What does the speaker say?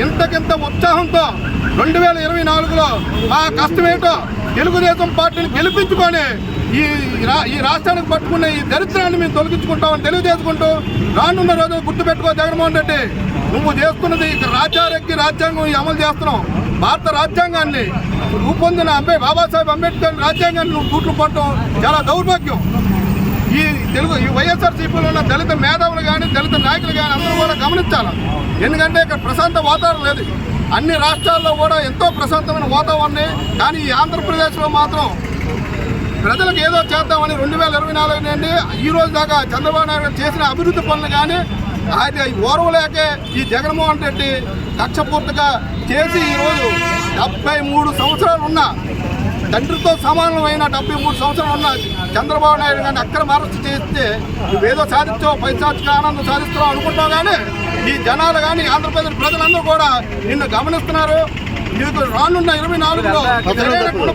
ఇంతకింత ఉత్సాహంతో రెండు వేల ఇరవై నాలుగులో ఆ కష్టమేటో తెలుగుదేశం పార్టీని గెలిపించుకొని ఈ రా- ఈ రాష్ట్రానికి పట్టుకున్న ఈ దరిద్రాన్ని మేము తొలగించుకుంటామని తెలియజేసుకుంటూ రానున్న రోజులు గుర్తుపెట్టుకో జగన్మోహన్ రెడ్డి. నువ్వు చేస్తున్నది రాజ్యారెక్కి రాజ్యాంగం అమలు చేస్తున్నావు. భారత రాజ్యాంగాన్ని రూపొందిన అంబే బాబాసాహెబ్ అంబేద్కర్ రాజ్యాంగాన్ని నువ్వు కూట్లు పట్టడం చాలా దౌర్భాగ్యం. ఈ తెలుగు ఈ వైఎస్ఆర్సీపీలో ఉన్న దళిత మేధావులు కానీ దళిత నాయకులు కానీ అందరూ గమనించాలి ఎందుకంటే ఇక్కడ ప్రశాంత వాతావరణం లేదు. అన్ని రాష్ట్రాల్లో కూడా ఎంతో ప్రశాంతమైన వాతావరణం కానీ ఈ ఆంధ్రప్రదేశ్లో మాత్రం ప్రజలకు ఏదో చేద్దామని రెండు వేల ఇరవై నాలుగు నుండి ఈ రోజు దాకా చంద్రబాబు నాయుడు గారు చేసిన అభివృద్ధి పనులు కానీ ఆయన ఓర్వలేకే ఈ జగన్మోహన్ రెడ్డి కక్షపూర్తిగా చేసి ఈరోజు డెబ్బై మూడు సంవత్సరాలు ఉన్న తండ్రితో సమానమైన డెబ్బై మూడు సంవత్సరాలు ఉన్న చంద్రబాబు నాయుడు గారిని అక్రమ అరెస్ట్ చేస్తే నువ్వేదో సాధించావు పైశాచిక ఆనందం సాధిస్తున్నావు అనుకుంటావు కానీ ఈ జనాలు కానీ ఆంధ్రప్రదేశ్ ప్రజలందరూ కూడా నిన్ను గమనిస్తున్నారు. నీకు రానున్న ఇరవై నాలుగులో